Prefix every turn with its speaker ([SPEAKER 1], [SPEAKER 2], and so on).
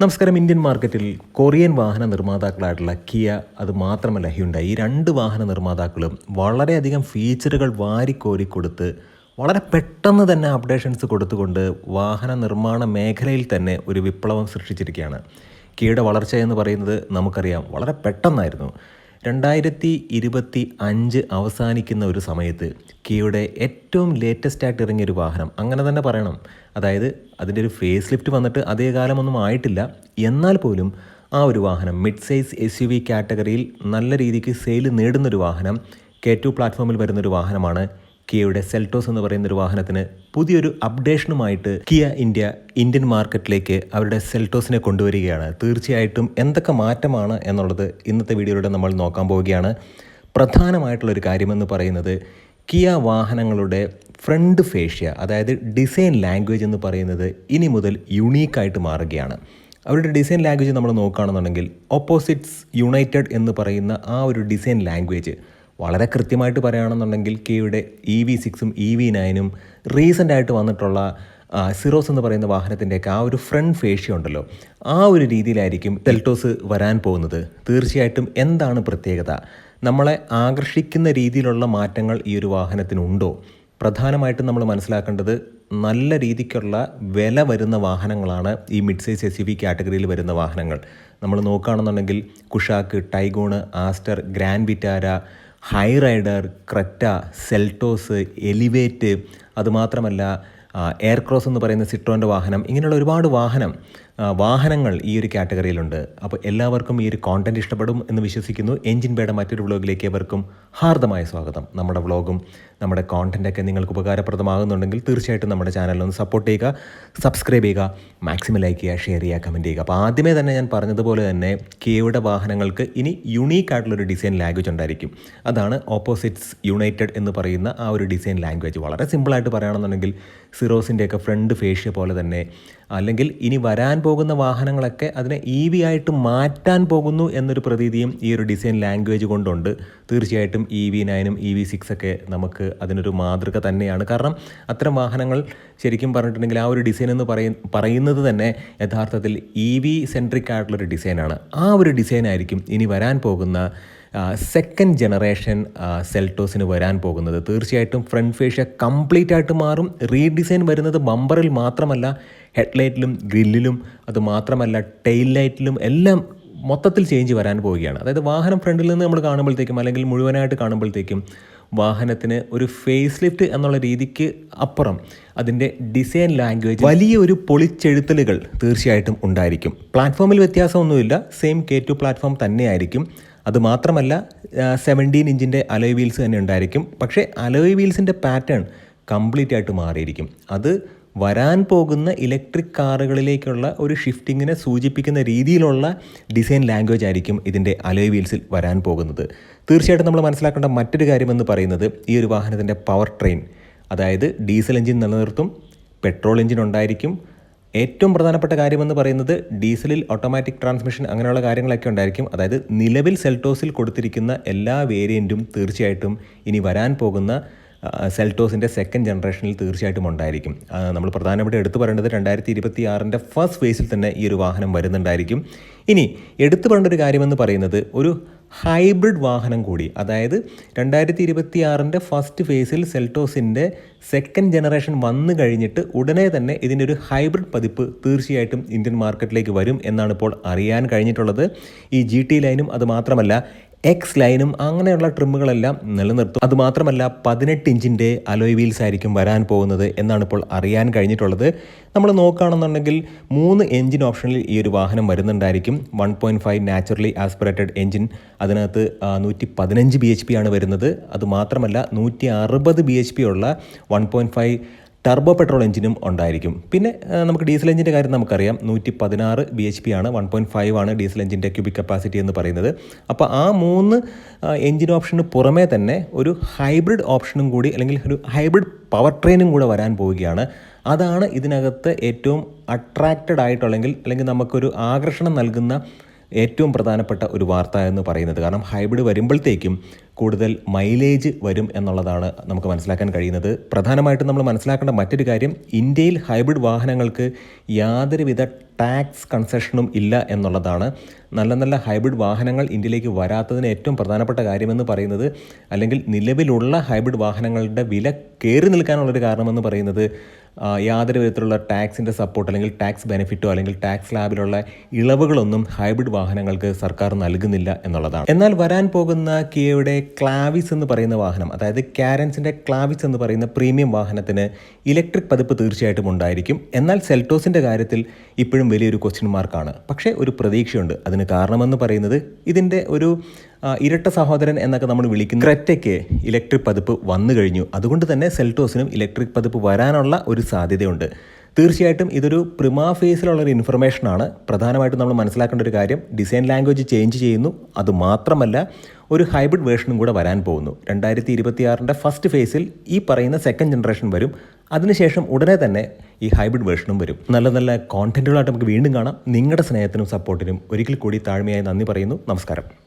[SPEAKER 1] നമസ്കാരം. ഇന്ത്യൻ മാർക്കറ്റിൽ കൊറിയൻ വാഹന നിർമ്മാതാക്കളായിട്ടുള്ള കിയ അത് മാത്രമല്ല ഹ്യുണ്ടായി. ഈ രണ്ട് വാഹന നിർമ്മാതാക്കളും വളരെയധികം ഫീച്ചറുകൾ വാരിക്കോരി കൊടുത്ത് വളരെ പെട്ടെന്ന് തന്നെ അപ്ഡേഷൻസ് കൊടുത്തുകൊണ്ട് വാഹന നിർമ്മാണ മേഖലയിൽ തന്നെ ഒരു വിപ്ലവം സൃഷ്ടിച്ചിരിക്കുകയാണ്. കിയയുടെ വളർച്ച എന്ന് പറയുന്നത് നമുക്കറിയാം വളരെ പെട്ടെന്നായിരുന്നു. രണ്ടായിരത്തി ഇരുപത്തി അഞ്ച് അവസാനിക്കുന്ന ഒരു സമയത്ത് കിയുടെ ഏറ്റവും ലേറ്റസ്റ്റ് ആയിട്ട് ഇറങ്ങിയ ഒരു വാഹനം അങ്ങനെ തന്നെ പറയണം. അതായത് അതിന്റെ ഒരു ഫേസ് ലിഫ്റ്റ് വന്നിട്ട് അതേ കാലമൊന്നും ആയിട്ടില്ല. എന്നാൽ പോലും ആ ഒരു വാഹനം mid size S U V കാറ്റഗറിയിൽ നല്ല രീതിക്ക് സെയിൽ നേടുന്നൊരു വാഹനം കെ ടു പ്ലാറ്റ്ഫോമിൽ വരുന്നൊരു വാഹനമാണ്. കിയയുടെ സെൽട്ടോസ് എന്ന് പറയുന്ന ഒരു വാഹനത്തിന് പുതിയൊരു അപ്ഡേഷനുമായിട്ട് കിയ ഇന്ത്യ ഇന്ത്യൻ മാർക്കറ്റിലേക്ക് അവരുടെ സെൽട്ടോസിനെ കൊണ്ടുവരികയാണ്. തീർച്ചയായിട്ടും എന്തൊക്കെ മാറ്റമാണ് എന്നുള്ളത് ഇന്നത്തെ വീഡിയോയിലൂടെ നമ്മൾ നോക്കാൻ പോവുകയാണ്. പ്രധാനമായിട്ടുള്ളൊരു കാര്യമെന്ന് പറയുന്നത് കിയ വാഹനങ്ങളുടെ ഫ്രണ്ട് ഫേഷ്യ അതായത് ഡിസൈൻ ലാംഗ്വേജ് എന്ന് പറയുന്നത് ഇനി മുതൽ യുണീക്കായിട്ട് മാറുകയാണ്. അവരുടെ ഡിസൈൻ ലാംഗ്വേജ് നമ്മൾ നോക്കുകയാണെന്നുണ്ടെങ്കിൽ ഓപ്പോസിറ്റ്സ് യുണൈറ്റഡ് എന്ന് പറയുന്ന ആ ഒരു ഡിസൈൻ ലാംഗ്വേജ് വളരെ കൃത്യമായിട്ട് പറയുകയാണെന്നുണ്ടെങ്കിൽ കെയുടെ ഇ വി സിക്സും ഇ വി നയനും റീസെന്റ് ആയിട്ട് വന്നിട്ടുള്ള സിറോസ് എന്ന് പറയുന്ന വാഹനത്തിന്റെയൊക്കെ ആ ഒരു ഫ്രണ്ട് ഫേഷ്യ ഉണ്ടല്ലോ. ആ ഒരു രീതിയിലായിരിക്കും ടെൽറ്റോസ് വരാൻ പോകുന്നത്. തീർച്ചയായിട്ടും എന്താണ് പ്രത്യേകത? നമ്മളെ ആകർഷിക്കുന്ന രീതിയിലുള്ള മാറ്റങ്ങൾ ഈ ഒരു വാഹനത്തിനുണ്ടോ? പ്രധാനമായിട്ടും നമ്മൾ മനസ്സിലാക്കേണ്ടത് നല്ല രീതിക്കുള്ള വില വരുന്ന വാഹനങ്ങളാണ് ഈ mid size S U V കാറ്റഗറിയിൽ വരുന്ന വാഹനങ്ങൾ. നമ്മൾ നോക്കുകയാണെന്നുണ്ടെങ്കിൽ Kushaq Taigun Astor Grand Vitara Hyryder Creta Seltos Elevate അതുമാത്രമല്ല എയർക്രോസ് എന്ന് പറയുന്ന സിട്രോന്റെ വാഹനം ഇങ്ങനെയുള്ള ഒരുപാട് വാഹനം വാഹനങ്ങൾ ഈ ഒരു കാറ്റഗറിയിലുണ്ട്. അപ്പോൾ എല്ലാവർക്കും ഈ ഒരു കോണ്ടന്റ് ഇഷ്ടപ്പെടും എന്ന് വിശ്വസിക്കുന്നു. എഞ്ചിൻ ബേയുടെ മറ്റൊരു വ്ളോഗിലേക്ക് എവർക്കും ഹാർദമായ സ്വാഗതം. നമ്മുടെ വ്ളോഗും നമ്മുടെ കോണ്ടന്റൊക്കെ നിങ്ങൾക്ക് ഉപകാരപ്രദമാകുന്നുണ്ടെങ്കിൽ തീർച്ചയായിട്ടും നമ്മുടെ ചാനലൊന്ന് സപ്പോർട്ട് ചെയ്യുക സബ്സ്ക്രൈബ് ചെയ്യുക മാക്സിമം ലൈക്ക് ചെയ്യുക ഷെയർ ചെയ്യുക കമന്റ് ചെയ്യുക. അപ്പോൾ ആദ്യമേ തന്നെ ഞാൻ പറഞ്ഞതുപോലെ തന്നെ കിയയുടെ വാഹനങ്ങൾക്ക് ഇനി യുണീക്ക് ആയിട്ടുള്ളൊരു ഡിസൈൻ ലാംഗ്വേജ് ഉണ്ടായിരിക്കും. അതാണ് ഓപ്പോസിറ്റ്സ് യുണൈറ്റഡ് എന്ന് പറയുന്ന ആ ഒരു ഡിസൈൻ ലാംഗ്വേജ് വളരെ സിമ്പിളായിട്ട് പറയുകയാണെന്നുണ്ടെങ്കിൽ സിറോസിന്റെയൊക്കെ ഫ്രണ്ട് ഫേഷ്യ പോലെ തന്നെ അല്ലെങ്കിൽ ഇനി വരാൻ പോകുന്ന വാഹനങ്ങളൊക്കെ അതിനെ ഇ വി ആയിട്ട് മാറ്റാൻ പോകുന്നു എന്നൊരു പ്രതീതിയും ഈ ഒരു ഡിസൈൻ ലാംഗ്വേജ് കൊണ്ടുണ്ട്. തീർച്ചയായിട്ടും ഇ വി നയനും ഇ വി സിക്സ് ഒക്കെ നമുക്ക് അതിനൊരു മാതൃക തന്നെയാണ്. കാരണം അത്തരം വാഹനങ്ങൾ ശരിക്കും പറഞ്ഞിട്ടുണ്ടെങ്കിൽ ആ ഒരു ഡിസൈൻ എന്ന് പറയ പറയുന്നത് തന്നെ യഥാർത്ഥത്തിൽ ഇ വി സെൻട്രിക് ആയിട്ടുള്ളൊരു ഡിസൈനാണ് ആ ഒരു ഡിസൈനായിരിക്കും ഇനി വരാൻ പോകുന്ന സെക്കൻഡ് ജനറേഷൻ സെൽട്ടോസിന് വരാൻ പോകുന്നത്. തീർച്ചയായിട്ടും ഫ്രണ്ട് ഫേഷ്യ കംപ്ലീറ്റ് ആയിട്ട് മാറും. റീഡിസൈൻ വരുന്നത് ബമ്പറിൽ മാത്രമല്ല ഹെഡ്ലൈറ്റിലും ഗ്രില്ലിലും അത് മാത്രമല്ല ടെയിൽ ലൈറ്റിലും എല്ലാം മൊത്തത്തിൽ ചേഞ്ച് വരാൻ പോവുകയാണ്. അതായത് വാഹനം ഫ്രണ്ടിൽ നിന്ന് നമ്മൾ കാണുമ്പോഴത്തേക്കും അല്ലെങ്കിൽ മുഴുവനായിട്ട് കാണുമ്പോഴത്തേക്കും വാഹനത്തിന് ഒരു ഫേസ് ലിഫ്റ്റ് എന്നുള്ള രീതിക്ക് അപ്പുറം അതിന്റെ ഡിസൈൻ ലാംഗ്വേജ് വലിയ ഒരു പൊളിച്ചെഴുത്തലുകൾ തീർച്ചയായിട്ടും ഉണ്ടായിരിക്കും. പ്ലാറ്റ്ഫോമിൽ വ്യത്യാസമൊന്നുമില്ല. സെയിം കെ ടു പ്ലാറ്റ്ഫോം തന്നെയായിരിക്കും. അതുമാത്രമല്ല സെവന്റീൻ ഇഞ്ചിന്റെ അലോയ് വീൽസ് തന്നെ ഉണ്ടായിരിക്കും. പക്ഷേ അലോയ് വീൽസിന്റെ പാറ്റേൺ കംപ്ലീറ്റ് ആയിട്ട് മാറിയിരിക്കും. അത് വരാൻ പോകുന്ന ഇലക്ട്രിക് കാറുകളിലേക്കുള്ള ഒരു ഷിഫ്റ്റിങ്ങിനെ സൂചിപ്പിക്കുന്ന രീതിയിലുള്ള ഡിസൈൻ ലാംഗ്വേജ് ആയിരിക്കും ഇതിന്റെ അലോയ് വീൽസിൽ വരാൻ പോകുന്നത്. തീർച്ചയായിട്ടും നമ്മൾ മനസ്സിലാക്കേണ്ട മറ്റൊരു കാര്യമെന്ന് പറയുന്നത് ഈ ഒരു വാഹനത്തിന്റെ പവർ ട്രെയിൻ അതായത് ഡീസൽ എഞ്ചിൻ നിലനിർത്തും പെട്രോൾ എഞ്ചിൻ ഉണ്ടായിരിക്കും. ഏറ്റവും പ്രധാനപ്പെട്ട കാര്യമെന്ന് പറയുന്നത് ഡീസലിൽ ഓട്ടോമാറ്റിക് ട്രാൻസ്മിഷൻ അങ്ങനെയുള്ള കാര്യങ്ങളൊക്കെ ഉണ്ടായിരിക്കും. അതായത് നിലവിൽ സെൽട്ടോസിൽ കൊടുത്തിരിക്കുന്ന എല്ലാ വേരിയന്റും തീർച്ചയായിട്ടും ഇനി വരാൻ പോകുന്ന ആ, സെൽട്ടോസിന്റെ സെക്കൻഡ് ജനറേഷനിൽ തീർച്ചയായിട്ടും ഉണ്ടായിരിക്കും. നമ്മൾ പ്രധാനമായിട്ട് എടുത്തു പറയേണ്ടത് രണ്ടായിരത്തി ഇരുപത്തി ആറിന്റെ ഫസ്റ്റ് ഫേസിൽ തന്നെ ഈ ഒരു വാഹനം വരുന്നുണ്ടായിരിക്കും. ഇനി എടുത്തു പറയേണ്ട ഒരു കാര്യമെന്ന് പറയുന്നത് ഒരു ഹൈബ്രിഡ് വാഹനം കൂടി അതായത് രണ്ടായിരത്തി ഇരുപത്തി ആറിന്റെ ഫസ്റ്റ് ഫേസിൽ സെൽട്ടോസിന്റെ സെക്കൻഡ് ജനറേഷൻ വന്നു കഴിഞ്ഞിട്ട് ഉടനെ തന്നെ ഇതിന്റെ ഒരു ഹൈബ്രിഡ് പതിപ്പ് തീർച്ചയായിട്ടും ഇന്ത്യൻ മാർക്കറ്റിലേക്ക് വരും എന്നാണ് ഇപ്പോൾ അറിയാൻ കഴിഞ്ഞിട്ടുള്ളത്. ഈ ജി ടി ലൈനും അത് മാത്രമല്ല എക്സ് ലൈനും അങ്ങനെയുള്ള ട്രിമ്മുകളെല്ലാം നിലനിർത്തും. അതുമാത്രമല്ല പതിനെട്ട് ഇഞ്ചിന്റെ അലോയ് വീൽസ് ആയിരിക്കും വരാൻ പോകുന്നത് എന്നാണ് ഇപ്പോൾ അറിയാൻ കഴിഞ്ഞിട്ടുള്ളത്. നമ്മൾ നോക്കുകയാണെന്നുണ്ടെങ്കിൽ മൂന്ന് എഞ്ചിൻ ഓപ്ഷനിൽ ഈ ഒരു വാഹനം വരുന്നുണ്ടായിരിക്കും. One point five naturally aspirated engine. അതിനകത്ത് നൂറ്റി പതിനഞ്ച് ബി എച്ച് പി ആണ് വരുന്നത്. അതുമാത്രമല്ല നൂറ്റി അറുപത് ബി എച്ച് പി ഉള്ള one point five turbo petrol എഞ്ചിനും ഉണ്ടായിരിക്കും. പിന്നെ നമുക്ക് ഡീസൽ എഞ്ചിന്റെ കാര്യം നമുക്കറിയാം. നൂറ്റി പതിനാറ് ബി എച്ച് പി ആണ് വൺ പോയിന്റ് ഫൈവ് ആണ് ഡീസൽ എഞ്ചിന്റെ ക്യൂബിക് കപ്പാസിറ്റി എന്ന് പറയുന്നത്. അപ്പോൾ ആ മൂന്ന് എഞ്ചിൻ ഓപ്ഷന് പുറമേ തന്നെ ഒരു ഹൈബ്രിഡ് ഓപ്ഷനും കൂടി അല്ലെങ്കിൽ ഒരു ഹൈബ്രിഡ് പവർ ട്രെയിനും കൂടെ വരാൻ പോവുകയാണ്. അതാണ് ഇതിനകത്ത് ഏറ്റവും അട്രാക്റ്റഡ് ആയിട്ടുള്ളെങ്കിൽ അല്ലെങ്കിൽ നമുക്കൊരു ആകർഷണം നൽകുന്ന ഏറ്റവും പ്രധാനപ്പെട്ട ഒരു വാർത്ത എന്ന് പറയുന്നത്. കാരണം ഹൈബ്രിഡ് വരുമ്പോഴത്തേക്കും കൂടുതൽ മൈലേജ് വരും എന്നുള്ളതാണ് നമുക്ക് മനസ്സിലാക്കാൻ കഴിയുന്നത്. പ്രധാനമായിട്ടും നമ്മൾ മനസ്സിലാക്കേണ്ട മറ്റൊരു കാര്യം ഇന്ത്യയിൽ ഹൈബ്രിഡ് വാഹനങ്ങൾക്ക് യാതൊരുവിധ ടാക്സ് കൺസെഷനും ഇല്ല എന്നുള്ളതാണ്. നല്ല നല്ല ഹൈബ്രിഡ് വാഹനങ്ങൾ ഇന്ത്യയിലേക്ക് വരാത്തതിന് ഏറ്റവും പ്രധാനപ്പെട്ട കാര്യമെന്ന് പറയുന്നത് അല്ലെങ്കിൽ നിലവിലുള്ള ഹൈബ്രിഡ് വാഹനങ്ങളുടെ വില കയറി നിൽക്കാനുള്ളൊരു കാരണമെന്ന് പറയുന്നത് യാതൊരു വിധത്തിലുള്ള ടാക്സിന്റെ സപ്പോർട്ട് അല്ലെങ്കിൽ ടാക്സ് ബെനിഫിറ്റോ അല്ലെങ്കിൽ ടാക്സ് ലാബിലുള്ള ഇളവുകളൊന്നും ഹൈബ്രിഡ് വാഹനങ്ങൾക്ക് സർക്കാർ നൽകുന്നില്ല എന്നുള്ളതാണ്. എന്നാൽ വരാൻ പോകുന്ന കിയയുടെ ക്ലാവിസ് എന്ന് പറയുന്ന വാഹനം അതായത് കാരൻസിന്റെ ക്ലാവിസ് എന്ന് പറയുന്ന പ്രീമിയം വാഹനത്തിന് ഇലക്ട്രിക് പതിപ്പ് തീർച്ചയായിട്ടും ഉണ്ടായിരിക്കും. എന്നാൽ സെൽറ്റോസിന്റെ കാര്യത്തിൽ ഇപ്പോഴും വലിയൊരു ക്വസ്റ്റ്യൻ മാർക്കാണ് പക്ഷേ ഒരു പ്രതീക്ഷയുണ്ട്. അതിന് കാരണമെന്ന് പറയുന്നത് ഇതിന്റെ ഒരു ഇരട്ട സഹോദരൻ എന്നൊക്കെ നമ്മൾ വിളിക്കുന്ന ക്രെറ്റയ്ക്ക് ഇലക്ട്രിക് പതിപ്പ് വന്നു കഴിഞ്ഞു. അതുകൊണ്ട് തന്നെ സെൽറ്റോസിനും ഇലക്ട്രിക് പതിപ്പ് വരാനുള്ള ഒരു സാധ്യതയുണ്ട്. തീർച്ചയായിട്ടും ഇതൊരു പ്രിമാ ഫേസിലുള്ള ഒരു ഇൻഫർമേഷനാണ്. പ്രധാനമായിട്ടും നമ്മൾ മനസ്സിലാക്കേണ്ട ഒരു കാര്യം ഡിസൈൻ ലാംഗ്വേജ് ചേഞ്ച് ചെയ്യുന്നു. അത് മാത്രമല്ല ഒരു ഹൈബ്രിഡ് വേർഷനും കൂടെ വരാൻ പോകുന്നു. രണ്ടായിരത്തി ഇരുപത്തിയാറിന്റെ ഫസ്റ്റ് ഫേസിൽ ഈ പറയുന്ന സെക്കൻഡ് ജനറേഷൻ വരും. അതിനുശേഷം ഉടനെ തന്നെ ഈ ഹൈബ്രിഡ് വേർഷനും വരും. നല്ല നല്ല കോണ്ടന്റുകളായിട്ട് നമുക്ക് വീണ്ടും കാണാം. നിങ്ങളുടെ സ്നേഹത്തിനും സപ്പോർട്ടിനും ഒരിക്കൽ കൂടി താഴ്മയായി നന്ദി പറയുന്നു. നമസ്കാരം.